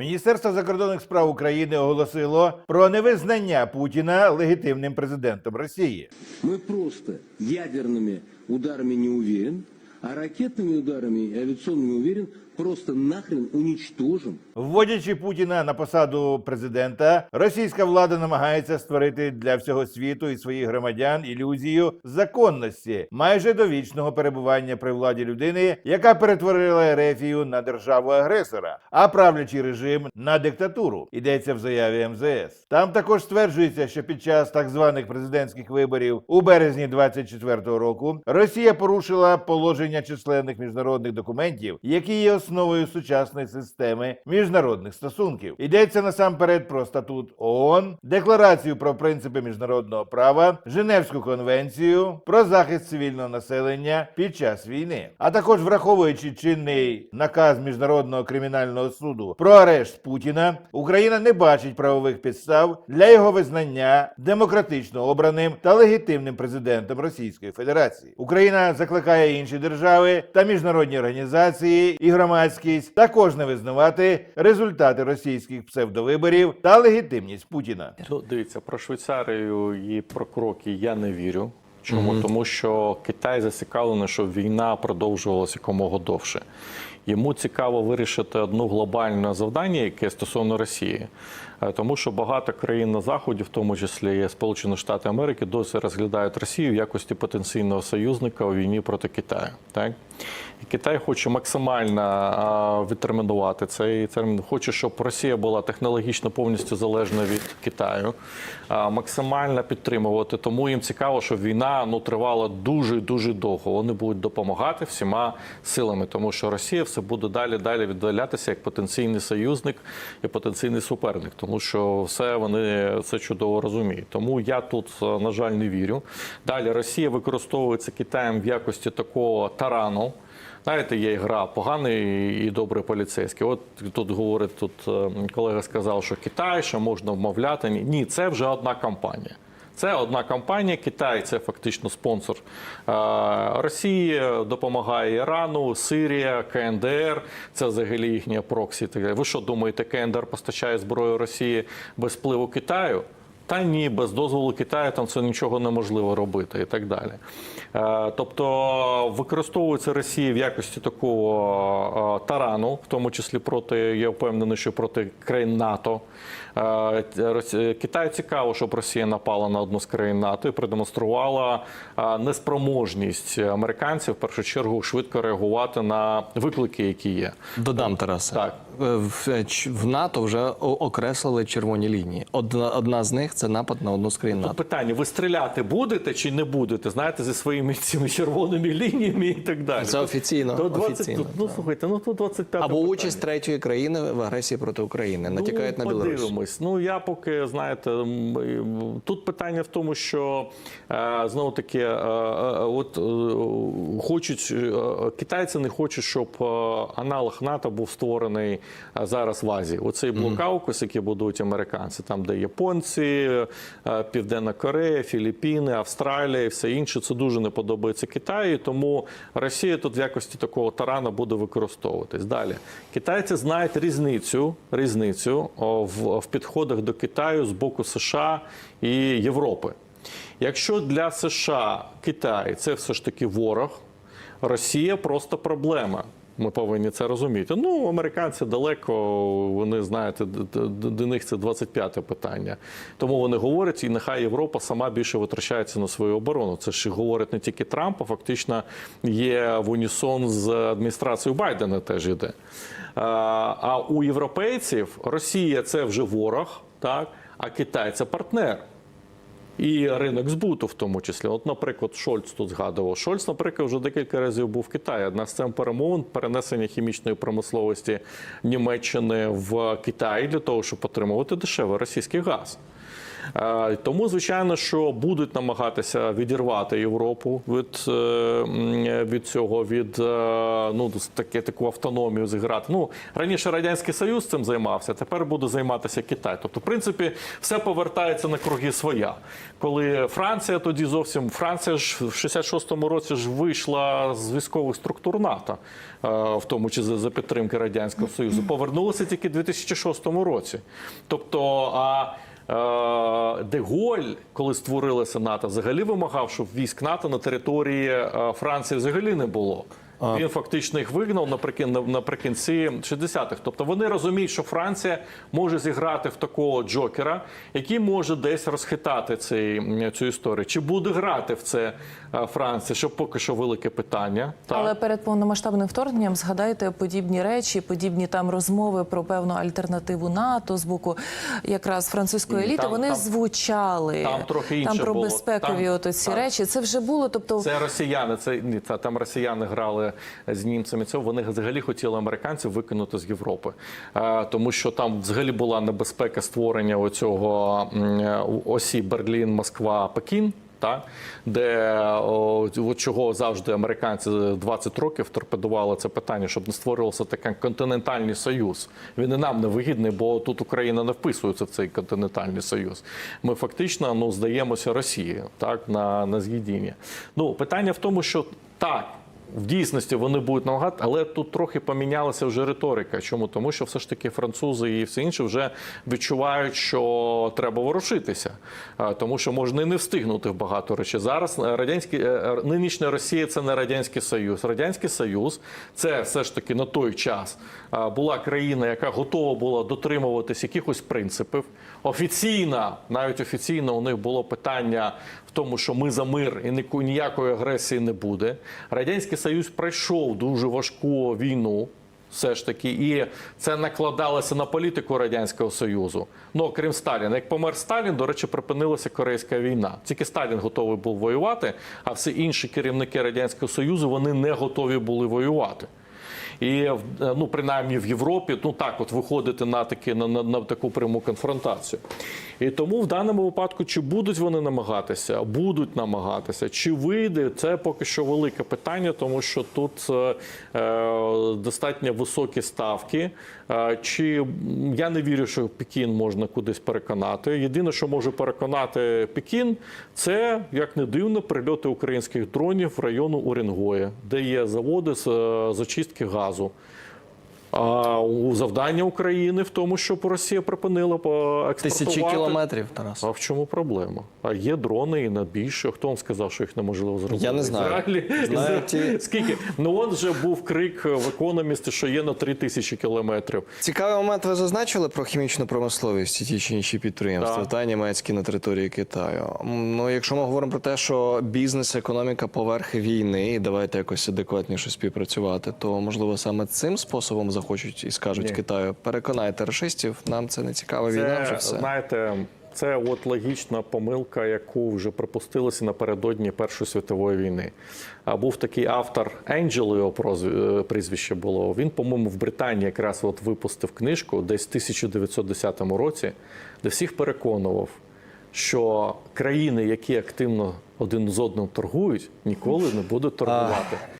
Міністерство закордонних справ України оголосило про невизнання Путіна легітимним президентом Росії. Мы просто ядерными ударами не уверен, а ракетными ударами и авиационными уверен, просто нахрен уничтожим Вводячи Путіна на посаду президента, російська влада намагається створити для всього світу і своїх громадян ілюзію законності майже довічного перебування при владі людини, яка перетворила Ерефію на державу агресора, а правлячий режим на диктатуру. Йдеться в заяві МЗС. Там також стверджується, що під час так званих президентських виборів у березні 24-го року Росія порушила положення численних міжнародних документів, які є основою сучасної системи міжнародних стосунків. Йдеться насамперед про статут ООН, декларацію про принципи міжнародного права, Женевську конвенцію про захист цивільного населення під час війни, а також враховуючи чинний наказ міжнародного кримінального суду про арешт Путіна, Україна не бачить правових підстав для його визнання демократично обраним та легітимним президентом Російської Федерації. Україна закликає інші держави та міжнародні організації і громадськість також не визнавати результати російських псевдовиборів та легітимність Путіна. Ну, дивіться, про Швейцарію і про кроки я не вірю. Чому? Тому що Китай зацікавлений, щоб війна продовжувалася якомога довше. Йому цікаво вирішити одну глобальне завдання, яке стосовно Росії, Е, тому що багато країн на заході, в тому числі Сполучені Штати Америки, досі розглядають Росію в якості потенційного союзника у війні проти Китаю. Так і Китай хоче максимально відтермінувати цей термін. Хоче, щоб Росія була технологічно повністю залежна від Китаю, максимально підтримувати. Тому їм цікаво, щоб війна ну тривала дуже дуже довго. Вони будуть допомагати всіма силами, тому що Росія все буде далі далі віддалятися як потенційний союзник і потенційний суперник, тому що все вони це чудово розуміють. Тому я тут е, на жаль не вірю. Далі Росія використовується Китаєм в якості такого тарану. Знаєте, є гра поганий і добрий поліцейський. От тут говорить, тут е, колега сказав, що Китай, що можна вмовляти. Ні, це вже одна компанія. Це одна компанія. Китай це фактично спонсор е, Росії, допомагає Ірану, Сирія, КНДР. Це взагалі їхня проксі. Ви що думаєте, КНДР постачає зброю Росії без впливу Китаю? Та ні, без дозволу Китаю там це нічого неможливо робити і так далі. Е, Тобто використовується Росія в якості такого е, тарану, в тому числі проти, я впевнений, що проти країн НАТО. Е, Китаю цікаво, щоб Росія напала на одну з країн НАТО і продемонструвала неспроможність американців в першу чергу швидко реагувати на виклики, які є. Додам Тарасе. Так. Е, В, НАТО вже окреслили червоні лінії. Одна, одна з них це напад на одну з країн НАТО. питання: ви стріляти будете чи не будете? Знаєте, зі своїми цими червоними лініями і так далі. Це офіційно, То 20, офіційно, ну слухайте, ну тут 25 Або участь третьої країни в агресії проти України. Натякають на Білорусь. Ну, Подивимось. Ну я поки знаєте, тут питання в тому, що е, знову таки, е, е, от е, хочуть е, китайці не хочуть, щоб е, аналог НАТО був створений е, зараз в Азії. Оцей блок Аукус, який будують американці, там де японці, е, Південна Корея, Філіппіни, Австралія і все інше. Це дуже не подобається Китаю. Тому Росія тут в якості такого тарана буде використовуватись. Далі китайці знають різницю, різницю в, в підходах до Китаю з боку США і Європи. Якщо для США Китай це все ж таки ворог, Росія просто проблема. Ми повинні це розуміти. Ну, американці далеко, вони знаєте, до них це 25-те питання. Тому вони говорять, і нехай Європа сама більше витрачається на свою оборону. Це ж говорить не тільки Трамп, а фактично є в унісон з адміністрацією Байдена теж іде. А у європейців Росія це вже ворог, так, а Китай це партнер. І ринок збуту, в тому числі. От, наприклад, Шольц тут згадував. Шольц, наприклад, вже декілька разів був в Китаї. Одна з цим перемовин перенесення хімічної промисловості Німеччини в Китай для того, щоб отримувати дешевий російський газ. Е, Тому, звичайно, що будуть намагатися відірвати Європу від, е, від цього, від е, ну, таке, таку автономію зіграти. Ну, раніше Радянський Союз цим займався, тепер буде займатися Китай. Тобто, в принципі, все повертається на круги своя. Коли Франція тоді зовсім Франція ж в 66-му році ж вийшла з військових структур НАТО, в тому числі за підтримки Радянського Союзу, повернулася тільки в 2006 році. Тобто, а Деголь, коли створилася НАТО, взагалі вимагав, щоб військ НАТО на території е, Франції взагалі не було. Він фактично їх вигнав наприкін- наприкінці 60-х. Тобто вони розуміють, що Франція може зіграти в такого джокера, який може десь розхитати цей, цю історію. Чи буде грати в це е, Франція? Що поки що велике питання. Так. Але перед повномасштабним вторгненням згадайте подібні речі, подібні там розмови про певну альтернативу НАТО з боку якраз французької еліти. там- вони там- звучали там трохи там про було. безпекові Там- от ці так. речі. Це вже було. Тобто, Це росіяни. Це ні, це там росіяни грали з німцями. Цього вони взагалі хотіли американців викинути з Європи, Е, тому що там взагалі була небезпека створення оцього осі Берлін, Москва, Пекін. Та де от чого завжди американці 20 років торпедували це питання, щоб не створювався такий континентальний союз. Він і нам не вигідний, бо тут Україна не вписується в цей континентальний союз. Ми фактично ну здаємося Росії так на, на з'їдіння. Ну питання в тому, що так. В дійсності вони будуть намагати, але тут трохи помінялася вже риторика. Чому? Тому що все ж таки французи і все інше вже відчувають, що треба ворушитися, тому що можна і не встигнути в багато речей. Зараз е, радянський е, нинішня Росія це не радянський союз. Радянський Союз це все ж таки на той час була країна, яка готова була дотримуватись якихось принципів. Офіційно, навіть офіційно, у них було питання в тому, що ми за мир і ніякої агресії не буде. Радянський Союз пройшов дуже важку війну. Все ж таки, і це накладалося на політику радянського союзу. Ну крім Сталіна, як помер Сталін, до речі, припинилася Корейська війна. Тільки Сталін готовий був воювати, а всі інші керівники радянського союзу вони не готові були воювати. І в- ну принаймні в Європі, ну так, от виходити на таки на, на, на таку пряму конфронтацію. І тому в даному випадку, чи будуть вони намагатися, будуть намагатися, чи вийде, це поки що велике питання, тому що тут е, е, достатньо високі ставки. Е, чи я не вірю, що Пекін можна кудись переконати. Єдине, що може переконати Пекін, це як не дивно, прильоти українських дронів в району Уренгоя, де є заводи з, е, з очистки газу. А у завдання України в тому, щоб Росія припинила по експортувати. Тисячі кілометрів, Тарас. А в чому проблема? А є дрони і на більше. Хто вам сказав, що їх неможливо зробити? Я не знаю. Знаю ті- Скільки? Ну от вже був крик в економісті, що є на 3 тисячі кілометрів. Цікавий момент ви зазначили про хімічну промисловість і ті чи інші підприємства Так. та німецькі на території Китаю. Ну, якщо ми говоримо про те, що бізнес, економіка поверхи війни, і давайте якось адекватніше співпрацювати, то можливо саме цим способом захочуть і скажуть Ні. Китаю, переконайте рашистів, нам це не цікава війна. Вже все. знаєте, це от логічна помилка, яку вже припустилися напередодні Першої світової війни. А був такий автор Енджел, його е, прізвище було. Він, по-моєму, в Британії якраз от випустив книжку десь в 1910 році, де всіх переконував, що країни, які активно один з одним торгують, ніколи не будуть торгувати.